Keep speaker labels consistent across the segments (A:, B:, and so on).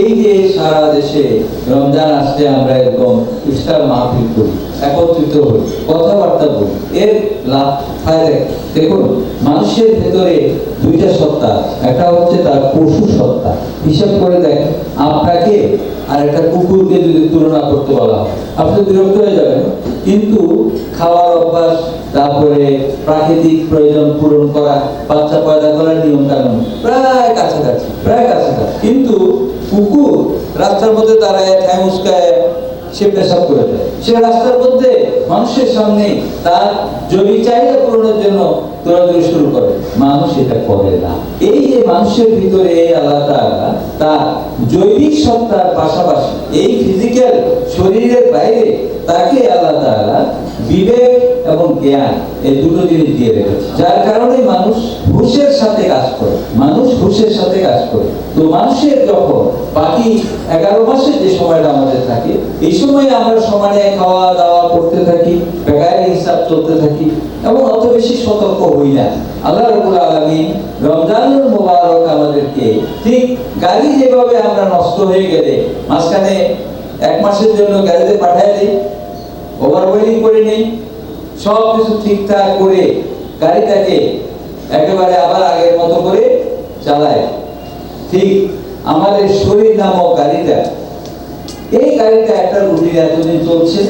A: এই যে সারা দেশে রমজান আসলে আমরা এরকম মাহফিল করি, একত্রিত হই, কথাবার্তা বলি। এর লাভ দেখুন, মানুষের ভেতরে দুইটা সত্তা, একটা হচ্ছে তার পশু সত্তা। হিসাব করে দেখেন আপনাকে আর একটা কুকুরকে যদি তুলনা করতে বলা হয়, আপনি বিরক্ত হয়ে যাবেন। কিন্তু খাওয়ার অভ্যাস, তারপরে প্রাকৃতিক প্রয়োজন পূরণ করা, বাচ্চা পয়দা করার নিয়ম কানুন প্রায় কাছাকাছি প্রায় কাছাকাছি। কিন্তু কুকুর রাস্তার মধ্যে দাঁড়ায় সে পেশাব করে দেয়। সে রাস্তার মধ্যে মানুষের সামনে তার জমি চাহিদা পূরণের জন্য দৌড়াদৌড়ি শুরু করে, মানুষ এটা করে না। এই যে মানুষের ভিতরে এই তাআলা তার জৈবিক সত্তার পাশাপাশি এই ফিজিক্যাল শরীরের বাইরে তাকে আল্লাহ তাআলা বিবেক এবং জ্ঞান এই দুটো জিনিস দিয়ে রেখেছে। যার কারণে মানুষ হুশের সাথে কাজ করে। মানুষ হুশের সাথে কাজ করে। তো মানুষের যখন বাকি এগারো মাসে যে সময়টা আমাদের থাকে, এই সময় আমরা সমানে খাওয়া দাওয়া করতে থাকি বেকারি হিসাব চলতে থাকি এবং অত বেশি সতর্ক হই না। আল্লাহ রবুল আলমিন রমজানুল মোবারক আমাদেরকে ঠিক গাড়ি যেভাবে আমরা নষ্ট হয়ে গেলে, মাঝখানে এক মাসের জন্য গাড়িতে পাঠায় দিই ওভারওয়েলিং করে নেই, সব কিছু ঠিকঠাক করে গাড়িটাকে একেবারে আবার আগের মতো করে চালায়। ঠিক আমাদের শরীর নামক গাড়িটা, এই গাড়িটা একটা রুটিন এতদিন চলছে।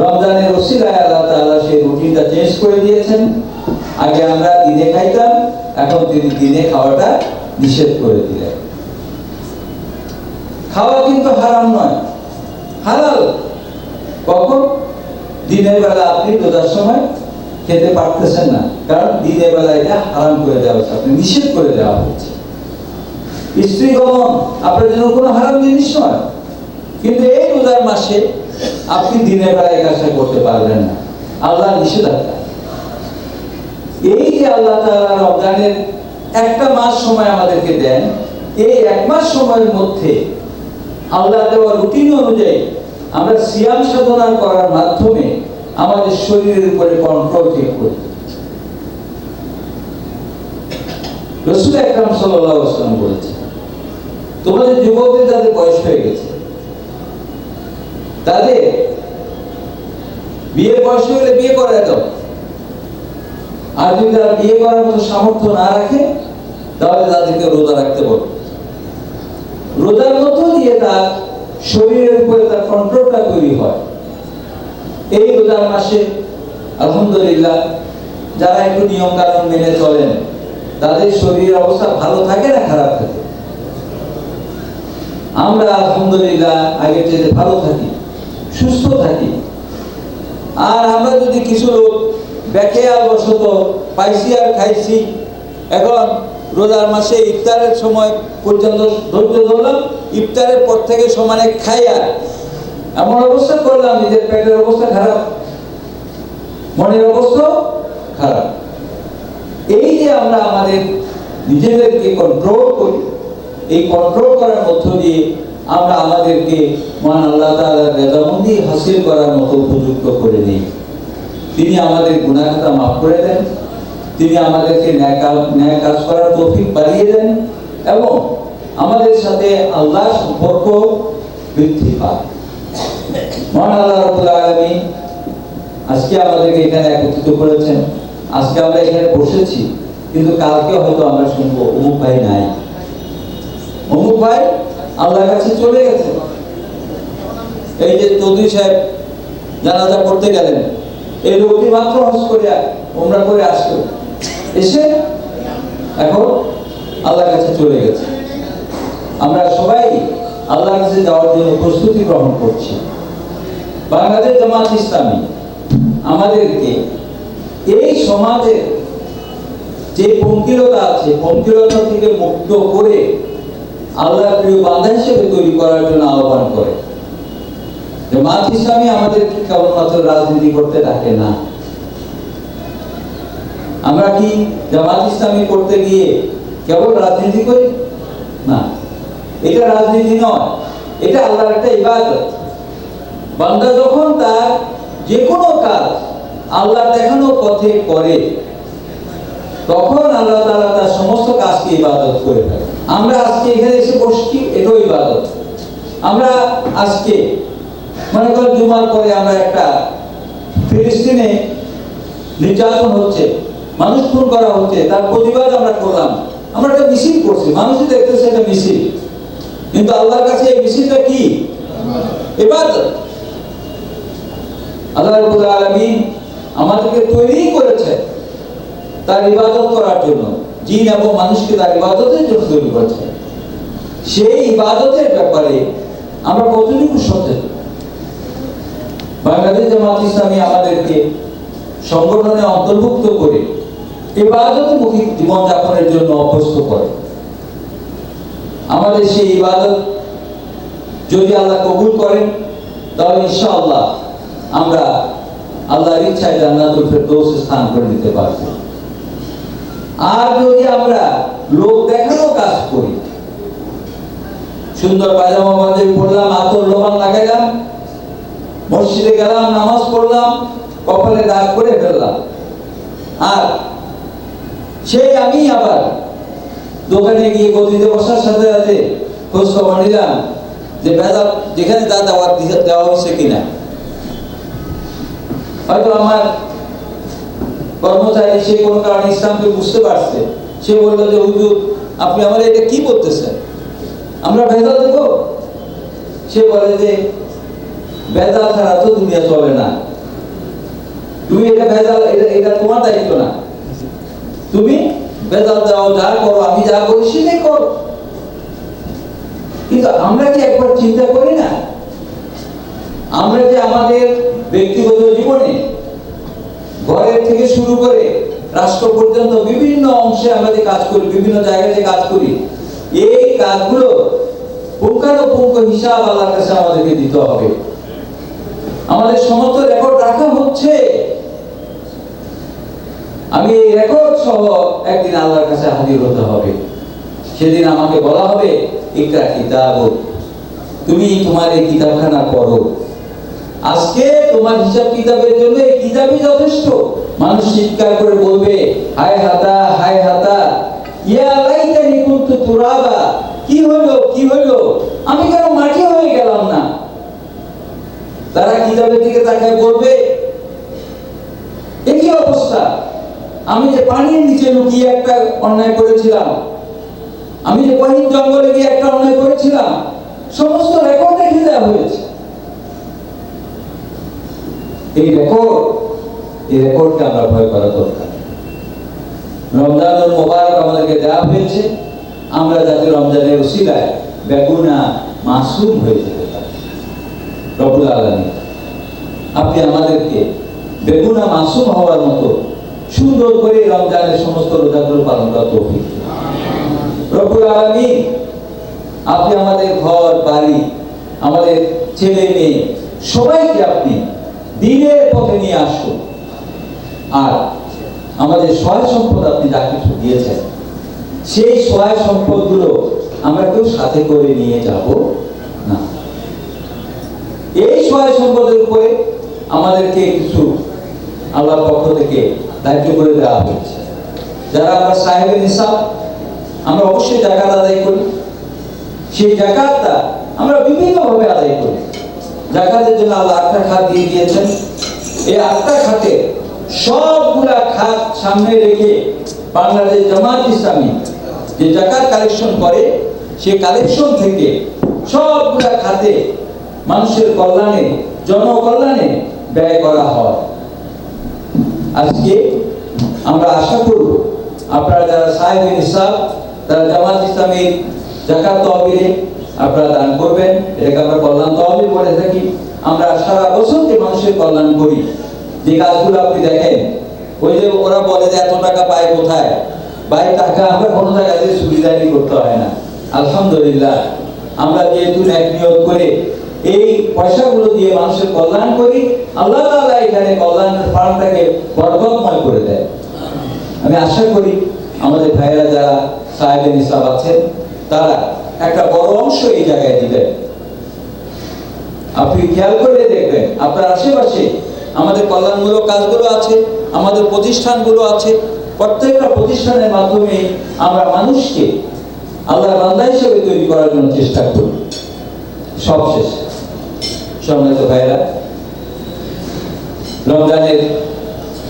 A: রমজানের ওসিলায় আল্লাহ তাআলা সেই রুটিনটা চেঞ্জ করে দিয়েছেন। আগে আমরা দিনে খাইতাম, এখন তিনি দিনে খাওয়াটা নিষেধ করে দিলেন। খাওয়া কিন্তু হারাম নয়। হালাল। কখন? দিনের বেলা আপনি রোজার সময় খেতে পারতেছেন না। কারণ দিনের বেলা এটা হারাম করে দেওয়া হচ্ছে, আপনি নিষেধ করে দেওয়া হচ্ছে। স্ত্রী গমন, আপনার জন্য কোনো হারাম জিনিস নয়। কিন্তু এই রোজার মাসে আপনি দিনের বেলা এই কাজটা করতে পারবেন না। আল্লাহ নিষেধাজ্ঞা। এই যে আল্লাহ তাআলা রমজানের একটা মাস সময় আমাদেরকে দেন, এই এক মাস সময়ের মধ্যে আল্লাহ দেওয়া রুটিন অনুযায়ী আমরা সিয়াম সাধনা করার মাধ্যমে আমাদের শরীরের উপরে কন্ট্রোল ঠিক করি। রসুল আলাইহি ওয়াসাল্লাম বলেছেন, তোমাদের যুবকদের যাদের বয়স হয়ে গেছে, তাদের বিয়ের বয়স গেলে বিয়ে করায় দাও। আর যদি তারা বিয়ে করার মতো সামর্থ্য না রাখে, তাহলে তাদেরকে রোজা রাখতে বলো। রোজার মধ্য দিয়ে তার শরীরের উপরে কন্ট্রোলটা তৈরি হয়। এই রোজার মাসে, আলহামদুলিল্লাহ, যারা একটু নিয়ম কানুন মেনে চলেন, তাদের শরীরের অবস্থা ভালো থাকে না খারাপ থাকে? আমরা আলহামদুলিল্লাহ আগের চেয়ে ভালো থাকি, সুস্থ থাকি। আর আমরা যদি কিছু লোক বেখেয়াল বশত পাইছি আর খাইছি, এখন রোজার মাসে ইফতারের সময় পর্যন্ত ধৈর্য ধরলাম, ইফতারের পর থেকে সমানে খাইয়া এমন অবস্থা করলাম, নিজের পেটের অবস্থা খারাপ। মনের অবস্থা খারাপ। এই যে আমরা আমাদের নিজেদেরকে কন্ট্রোল করি, এই কন্ট্রোল করার মধ্য দিয়ে আমরা আমাদেরকে মহান আল্লাহ তাআলার রেজামন্দি হাসিল করার মতো উপযুক্ত করে দিই তিনি আমাদের গুণাখাতা মাফ করে দেন। তিনি আমাদেরকে ন্যায় কাজ করার তৌফিক বাড়িয়ে দেন এবং আমাদের সাথে আল্লাহ সম্পর্ক বৃদ্ধি পায়। আল্লাহ আজকে আমাদেরকে একত্রিত করেছেন। আজকে আমরা এখানে বসেছি, কিন্তু কালকে হয়তো আমরা শুনব, অমুক ভাই নাই। অমুক ভাই আল্লাহর কাছে চলে গেছে। এই যে সাহেব জানাজা করতে গেলেন, এই লোকটি মাত্র হজ ওমরা করে আসলো। এসে এখন আল্লাহর কাছে চলে গেছে। আমরা সবাই আল্লাহর কাছে যাওয়ার জন্য প্রস্তুতি গ্রহণ করছি। বাংলাদেশ জামাত ইসলামী, আমাদেরকে এই সমাজের যে পঙ্কিলতা আছে, পঙ্কিলতা থেকে মুক্ত করে আল্লাহ প্রিয় বান্ধা হিসেবে তৈরি করার জন্য আহ্বান করে। জামাত ইসলামী আমাদেরকে কেবলমাত্র রাজনীতি করতে ডাকে না। আমরা কি জামাত ইসলামী করতে গিয়ে কেবল রাজনীতি করি? না। এটা রাজনীতি নয়। এটা আল্লাহর একটা ইবাদত। বান্দা যখন তার যে কোনো কাজ আল্লাহ দেখানো পথে করে, তখন আল্লাহ তাআলা তার সমস্ত কাজকে ইবাদত করে আমরা আজকে এখানে এসে বসছি, এটাও ইবাদত। আমরা আজকে মনে করেন জুমার পরে আমরা একটা ফিলিস্তিনে নির্যাতন হচ্ছে, মানুষ খুন করা হচ্ছে, তার প্রতিবাদ আমরা করলাম। আমরা একটা মিছিল করছি মানুষই দেখতেছে এটা মিছিল। কিন্তু আল্লাহর কাছে এই মিছিলটা কি? ইবাদত। আল্লাহ রাব্বুল আলামিন আমাদেরকে তৈরি করেছে তার ইবাদত করার জন্য, জিন এবং মানুষকে তার ইবাদতের জন্য তৈরি করেছে। সেই ইবাদতের ব্যাপারে আমরা কতটুকু সচেতন? বাংলাদেশ জামাত ইসলামী আমাদেরকে সংগঠনে অন্তর্ভুক্ত করে ইবাদতমুখী জীবনযাপনের জন্য অভ্যস্ত করে। আমাদের সেই ইবাদত যদি আল্লাহ কবুল করেন, তাহলে ইনশাআল্লাহ আমরা আল্লাহর ইচ্ছায় জান্নাতুল ফেরদৌসে স্থান করে নিতে পারব আর যদি আমরা লোক দেখানো কাজ করি, সুন্দর পায়জামা পাঞ্জাবি পরলাম আতর লোবান লাগাইলাম মসজিদে গেলাম, নামাজ পড়লাম, কপালে দাগ করে ফেললাম। আর সেই আমি আবার দোকানে গিয়ে গদিতে বসার সাথে সাথে খোঁজ খবর নিলাম যে ভেজাল যেখানে যা দেওয়ার দিতে- দেওয়া হচ্ছে কিনা। হয়তো আমার কর্মচারী, সে কোনো কারণে ইসলামকে বুঝতে পারছে। সে যে, হুজুর, আপনি আমার এটা কি বলতেছেন? আমরা ভেজাল দেব? সে বলে যে, ভেজাল ছাড়া তো দুনিয়া চলে না। তুমি এটা ভেজাল, এটা এটা তোমার দায়িত্ব না। তুমি বেদাল দাও, যা করো, আমি যা করি সেটাই করো। কিন্তু আমরা কি একবার চিন্তা করি না? আমরা যে আমাদের ব্যক্তিগত জীবনে ঘরের থেকে শুরু করে রাষ্ট্র পর্যন্ত বিভিন্ন অংশে আমরা যে কাজ করি, বিভিন্ন জায়গায় যে কাজ করি, এই কাজগুলো পুঙ্খানুপুঙ্খ হিসাব আল্লাহর কাছে আমাদেরকে দিতে হবে। আমাদের সমস্ত রেকর্ড রাখা হচ্ছে। আমি এই রেকর্ড সহ একদিন আল্লাহর কাছে হাজির হতে হবে। সেদিন আমাকে বলা হবে একটা কিতাব তুমি তোমার এই কিতাবখানা পড়ো। আজকে তোমার হিসাব কিতাবের জন্য এই কিতাবই যথেষ্ট। মানুষ চিৎকার করে বলবে, হায় হাতা হায় হাতা, ইয়া লাইতানি কুনতু তুরাবা, কি হলো কি হলো? আমি কেন মাটি হয়ে গেলাম না? তারা কিতাবের দিকে তাকায় বলবে, একই অবস্থা। আমি যে পানির নিচে লুকিয়ে একটা অন্যায় করেছিলাম, আমি যে গহীন জঙ্গলে গিয়ে একটা অন্যায় করেছিলাম, সমস্ত রেকর্ড রেখে দেওয়া হয়েছে। এই রেকর্ড এই রেকর্ডকে আমরা ভয় করা দরকার মোবারক আমাদেরকে দেওয়া হয়েছে, আমরা যাতে রমজানের বেগুনা মাসুম হয়ে যেতে পারি রবুল আলমী আপনি আমাদেরকে বেগুনা মাসুম হওয়ার মতো সুন্দর করে রমজানের সমস্ত রোজাগুলো পালন করা তৌফিক দিন। রব্বুল আলামিন, আপনি আমাদের ঘর, বাড়ি, আমাদের ছেলে মেয়ে, সবাইকে আপনি দিনের পথে নিয়ে আসুন। আর আমাদের সহায় সম্পদ আপনি যা কিছু দিয়েছেন, সেই সহায় সম্পদগুলো আমরা কেউ সাথে করে নিয়ে যাব না। এই সহায় সম্পদের উপরে আমাদেরকে কিছু আল্লাহর পক্ষ থেকে দায়িত্ব করে দেওয়া হয়েছে। যারা আমরা সাহেবের হিসাব, আমরা অবশ্যই জাকাত আদায় করি। সেই জাকাতটা আমরা বিভিন্নভাবে আদায় করি। জাকাতের জন্য আল্লাহ আটটা খাত দিয়ে দিয়েছেন। এই আটটা খাতে সবগুলা খাত সামনে রেখে বাংলাদেশ জামাত ইসলামী যে জাকাত কালেকশন করে, সেই কালেকশন থেকে সবগুলা খাতে মানুষের কল্যাণে, জনকল্যাণে ব্যয় করা হয়। আজকে আমরা আশা করব, আপনারা যারা সাহেব নিসাব তারা জামাত ইসলামীর জাকাত তহবিলে আপনারা দান করবেন। এটাকে আমরা কল্যাণ তহবিল বলে থাকি আমরা সারা বছর যে মানুষের কল্যাণ করি। যে কাজগুলো আপনি দেখেন, ওই যে ওরা বলে যে এত টাকা পায় কোথায়? ভাই, টাকা আমরা কোনো জায়গায় থেকে সুবিধাই করতে হয় না। আলহামদুলিল্লাহ, আমরা যেহেতু ন্যাক নিয়োগ করে এই পয়সাগুলো দিয়ে মানুষের কল্যাণ করি, আল্লাহ তাআলা এখানে কল্যাণের ফার্মটাকে বরকতময় করে দেয়। আমি আশা করি আমাদের ভাইয়েরা যারা সাহেব নিসাব আছেন, তারা একটা বড় অংশ এই জায়গায় দিলেন আপনি খেয়াল করে দেখবেন, আপনার আশেপাশে আমাদের কল্যাণমূলক কাজগুলো আছে, আমাদের প্রতিষ্ঠানগুলো আছে, প্রত্যেকটা প্রতিষ্ঠানের মাধ্যমে আমরা মানুষকে আল্লাহ বান্দা হিসেবে তৈরি করার জন্য চেষ্টা করি। সব শেষ সম্মানিত ভাইরা রমজানের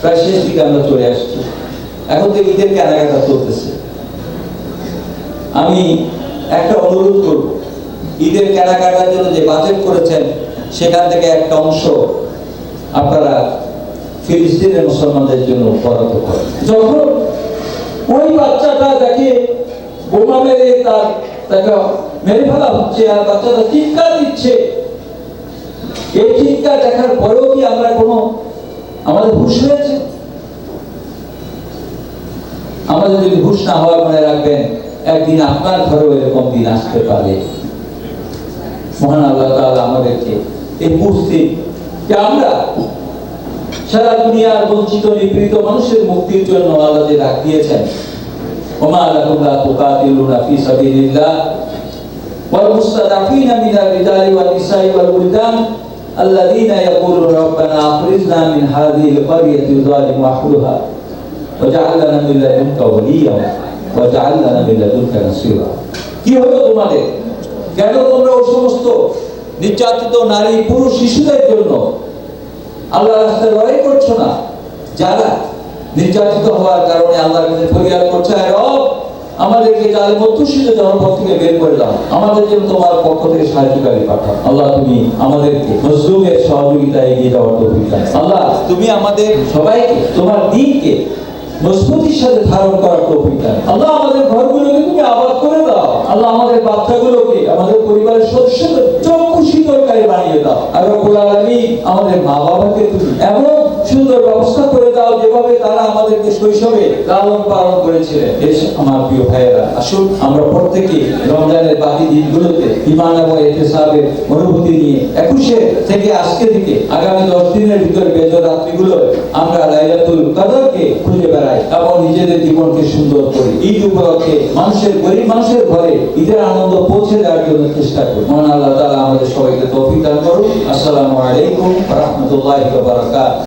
A: প্রায় শেষ দিকে আমরা চলে আসছি। এখন তো ঈদের কেনাকাটা চলতেছে। আমি একটা অনুরোধ করব। ঈদের কেনাকাটার জন্য যে বাজেট করেছেন, সেখান থেকে একটা অংশ আপনারা ফিলিস্তিনের মুসলমানদের জন্য বরাদ্দ করেন। যখন ওই বাচ্চাটা দেখে বোমা মেরে তার তাকে মেরে ফেলা হচ্ছে আর বাচ্চাটা চিৎকার দিচ্ছে, এই চিৎকার দেখার পরেও কি আমরা কোনো আমাদের হুশ হয়েছে আমাদের যদি হুশ না হয় মনে রাখবেন একদিন আপনার ঘরেও এরকম দিন আসতে পারে মহান আল্লাহ তাআলা আমাদেরকে এই বুঝতে যে আমরা সারা দুনিয়ার বঞ্চিত নিপীড়িত মানুষের মুক্তির জন্য আল্লাহ যে ডাক দিয়েছেন ওমা লাকুম লা তুকাতিলুনা ফি সাবিলিল্লাহ والمستضعفين من الرجال والنساء والولدان الذين يقولون ربنا أخرجنا من هذه القرية الظالم أهلها واجعل لنا من لدنك وليا কি হলো তোমাদের? কেন তোমরা সমস্ত নির্যাতিত নারী, পুরুষ, শিশুদের জন্য রাস্তায় লড়াই করছ না? যারা নির্যাতিত হওয়ার কারণে আল্লাহর কাছে ফরিয়াদ করছে আমাদেরকে মধ্যশীল জনপদ থেকে বের করে দাও। আমাদের জন্য তোমার পক্ষ থেকে সাহায্যকারী পাঠাও। আল্লাহ, তুমি আমাদেরকে মজলুমের সহযোগিতা এগিয়ে যাওয়ার তৌফিক আল্লাহ, তুমি আমাদের সবাইকে, তোমার দিনকে মজবুতির সাথে ধারণ করার তৌফিক দাও আল্লাহ আমাদের ঘরগুলোকে তুমি আবাদ করে দাও। আল্লাহ আমাদের বাচ্চাগুলোকে, আমাদের পরিবারের সদস্যদের চক্ষু শীতলকারী বানিয়ে দাও। আর আমাদের মা বাবাকে তুমি এমন সুন্দর ব্যবস্থা করে দাও যেভাবে তারা আমাদেরকে শৈশবে লালন পালন করেছিলেন। এস আমার প্রিয় ভাইয়েরা, আসুন আমরা প্রত্যেকে রমজানের বাকি দিনগুলোতে ইমান এবং এহতেসাবের অনুভূতি নিয়ে একুশে থেকে আজকে থেকে আগামী দশ দিনের ভিতরে বেজর রাত্রিগুলো আমরা লাইলাতুল কদরকে খুঁজে বেড়াই এবং নিজেদের জীবনকে সুন্দর করি। ঈদ উপলক্ষে মানুষের, গরিব মানুষের ঘরে ঈদের আনন্দ পৌঁছে দেওয়ার জন্য চেষ্টা করি। মহান আল্লাহ তাআলা আমাদের সবাইকে তৌফিক দান করুন আসসালামু আলাইকুম রাহমাতুল্লাহি ওয়া বারাকাতুহু।